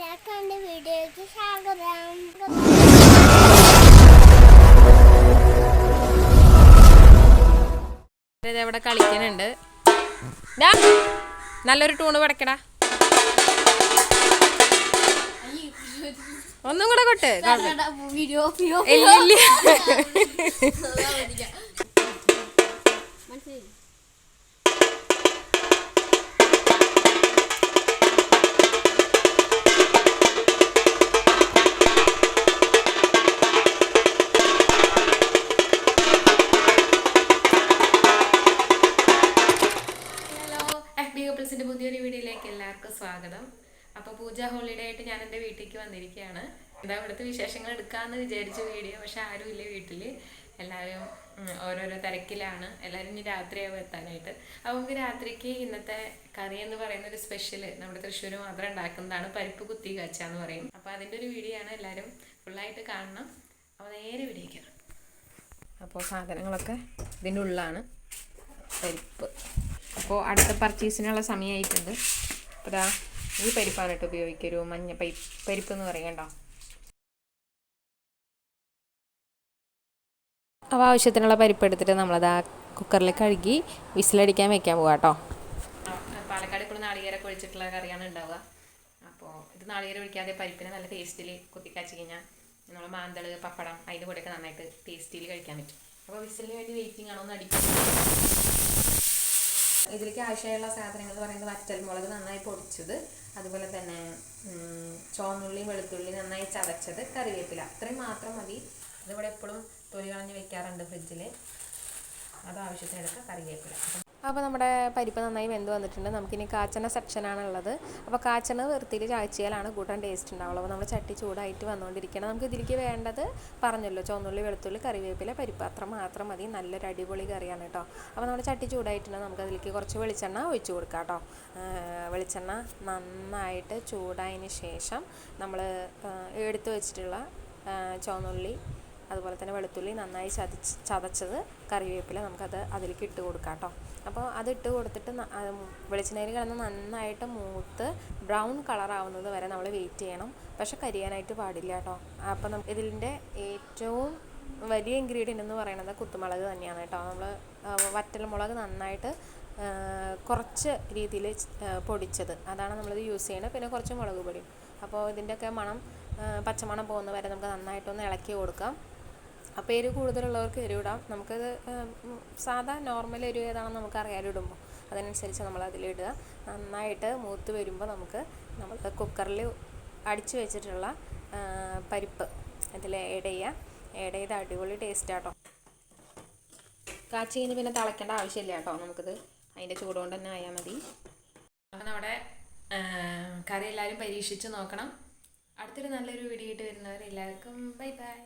വീഡിയോയ്ക്ക് സ്വാഗതം. അവിടെ കളിക്കുന്നുണ്ട് നല്ലൊരു ടൂണ് പടക്കടാ. ഒന്നും കൂടെ കൊട്ട്. ഇല്ല, എല്ലാവർക്കും സ്വാഗതം. അപ്പോൾ പൂജ ഹോളിഡേ ആയിട്ട് ഞാൻ എന്റെ വീട്ടിലേക്ക് വന്നിരിക്കുകയാണ്. ഇതാ ഇവിടുത്തെ വിശേഷങ്ങൾ എടുക്കാന്ന് വിചാരിച്ച വീഡിയോ പക്ഷെ ആരും ഇല്ല വീട്ടിൽ എല്ലാവരും ഓരോരോ തിരക്കിലാണ്. എല്ലാവരും ഇനി രാത്രിയാവും എത്താനായിട്ട്. അപ്പോൾ നമുക്ക് രാത്രിക്ക് ഇന്നത്തെ കറി എന്ന് പറയുന്ന ഒരു സ്പെഷ്യൽ നമ്മുടെ തൃശ്ശൂർ മാത്രം ഉണ്ടാക്കുന്നതാണ് പരിപ്പ് കുത്തി കച്ച എന്ന് പറയും. അപ്പോൾ അതിന്റെ ഒരു വീഡിയോ ആണ് എല്ലാവരും ഫുള്ളായിട്ട് കാണണം. അപ്പോൾ നേരെ വീഡിയോയ്ക്ക് അപ്പോൾ സാധനങ്ങളൊക്കെ ഇതിന്റെ ഉള്ളിലാണ് പരിപ്പ്. അപ്പോൾ അടുത്ത പർച്ചേസിനുള്ള സമയമായിട്ടുണ്ട് ദാ ഈ പരിപ്പാണ് കേട്ടോ ഉപയോഗിക്കൊരു മഞ്ഞ പൈ പരിപ്പ് എന്ന് പറയണ്ടോ അപ്പോൾ ആവശ്യത്തിനുള്ള പരിപ്പ് എടുത്തിട്ട് നമ്മളത് ആ കുക്കറിൽ കഴുകി വിസിലടിക്കാൻ വെക്കാൻ പോകാം കേട്ടോ. പാലക്കാട് ഇപ്പോൾ നാളികേരൊക്കെ ഒഴിച്ചിട്ടുള്ള കറിയാണ് ഉണ്ടാവുക അപ്പോൾ ഇത് നാളികേര ഒഴിക്കാതെ പരിപ്പിനെ നല്ല ടേസ്റ്റിൽ കുത്തിക്കാച്ചി കഴിഞ്ഞാൽ നമ്മൾ മാന്തൾ പപ്പടം അതിന്റെ കൂടെയൊക്കെ നന്നായിട്ട് ടേസ്റ്റിൽ കഴിക്കാൻ പറ്റും. അപ്പോൾ വിസിലിന് വേണ്ടി വെയിറ്റിംഗ് ആണോ എന്ന് അടിക്കും. ഇതിലേക്ക് ആവശ്യമുള്ള സാധനങ്ങൾ എന്ന് പറയുന്നത് വറ്റൽമുളക് നന്നായി പൊടിച്ചത് അതുപോലെ തന്നെ ചോന്നുള്ളി വെളുത്തുള്ളി നന്നായി ചതച്ചത് കറിവേപ്പില. അത്രയും മാത്രം മതി. ഇതിവിടെ എപ്പോഴും തൊലി കളഞ്ഞ് വെക്കാറുണ്ട് ഫ്രിഡ്ജിൽ അത് ആവശ്യത്തിനെടുക്കുക കറിവേപ്പില. അപ്പോൾ നമ്മുടെ പരിപ്പ് നന്നായി വെന്ത് വന്നിട്ടുണ്ട്. നമുക്കിനി കാച്ചണ സെക്ഷനാണ് ഉള്ളത് അപ്പോൾ കാച്ചണ വൃത്തിയിൽ ചാഴ്ചയിലാണ് കൂട്ടാൻ ടേസ്റ്റ് ഉണ്ടാവുള്ളൂ. അപ്പോൾ നമ്മൾ ചട്ടി ചൂടായിട്ട് വന്നുകൊണ്ടിരിക്കണം നമുക്ക് ഇതിലേക്ക് വേണ്ടത് പറഞ്ഞല്ലോ ചുവന്നുള്ളി വെളുത്തുള്ളി കറിവേപ്പില പരിപ്പ്. അത്ര മാത്രം മതി. നല്ലൊരു അടിപൊളി കറിയാണ് കേട്ടോ. അപ്പോൾ നമ്മുടെ ചട്ടി ചൂടായിട്ടുണ്ട്. നമുക്ക് അതിലേക്ക് കുറച്ച് വെളിച്ചെണ്ണ ഒഴിച്ചു കൊടുക്കാം കേട്ടോ. വെളിച്ചെണ്ണ നന്നായിട്ട് ചൂടായതിന് ശേഷം നമ്മൾ എടുത്തു വെച്ചിട്ടുള്ള ചുവന്നുള്ളി അതുപോലെ തന്നെ വെളുത്തുള്ളി നന്നായി ചതച്ച് ചതച്ചത് കറിവേപ്പില നമുക്കത് അതിലേക്ക് ഇട്ട് കൊടുക്കാം കേട്ടോ. അപ്പോൾ അത് ഇട്ട് കൊടുത്തിട്ട് വെളിച്ചെണ്ണയിൽ കിടന്ന് നന്നായിട്ട് മൂത്ത് ബ്രൗൺ കളർ ആവുന്നത് വരെ നമ്മൾ വെയിറ്റ് ചെയ്യണം. പക്ഷെ കരിയാനായിട്ട് പാടില്ല കേട്ടോ. അപ്പോൾ നമുക്ക് ഇതിന്റെ ഏറ്റവും വലിയ ഇൻഗ്രീഡിയന്റ് എന്ന് പറയുന്നത് കുത്തുമുളക് തന്നെയാണ് കേട്ടോ. നമ്മൾ വറ്റൽമുളക് നന്നായിട്ട് കുറച്ച് രീതിയിൽ പൊടിച്ചത്. അതാണ് നമ്മളിത് യൂസ് ചെയ്യുന്നത് പിന്നെ കുറച്ച് മുളക് പൊടിയും അപ്പോൾ ഇതിന്റെയൊക്കെ മണം പച്ചമണം പോകുന്ന വരെ നമുക്ക് നന്നായിട്ടൊന്ന് ഇളക്കി കൊടുക്കാം. അപ്പോൾ എരിവ് കൂടുതലുള്ളവർക്ക് എരിവിടാം നമുക്കത് സാധാ നോർമൽ എരിവ് ഏതാണെന്ന് നമുക്ക് അറിയാലോ ഇടുമ്പോൾ അതിനനുസരിച്ച് നമ്മൾ അതിലിടുക നന്നായിട്ട് മൂത്ത് വരുമ്പോൾ നമുക്ക് നമ്മൾ കുക്കറിൽ അടിച്ചു വെച്ചിട്ടുള്ള പരിപ്പ് ഇതിൽ ആഡ് ചെയ്യുക ആഡ് ചെയ്ത് അടിപൊളി ടേസ്റ്റ് ആട്ടോ. കാച്ചി പിന്നെ തിളയ്ക്കേണ്ട ആവശ്യമില്ല കേട്ടോ. നമുക്കിത് അതിന്റെ ചൂടുകൊണ്ട് തന്നെ ആയാൽ മതി. അപ്പോൾ നമ്മുടെ കറി എല്ലാവരും പരീക്ഷിച്ച് നോക്കണം. അടുത്തൊരു നല്ലൊരു വീഡിയോ ആയിട്ട് വരുന്നവർ എല്ലാവർക്കും ബൈ ബൈ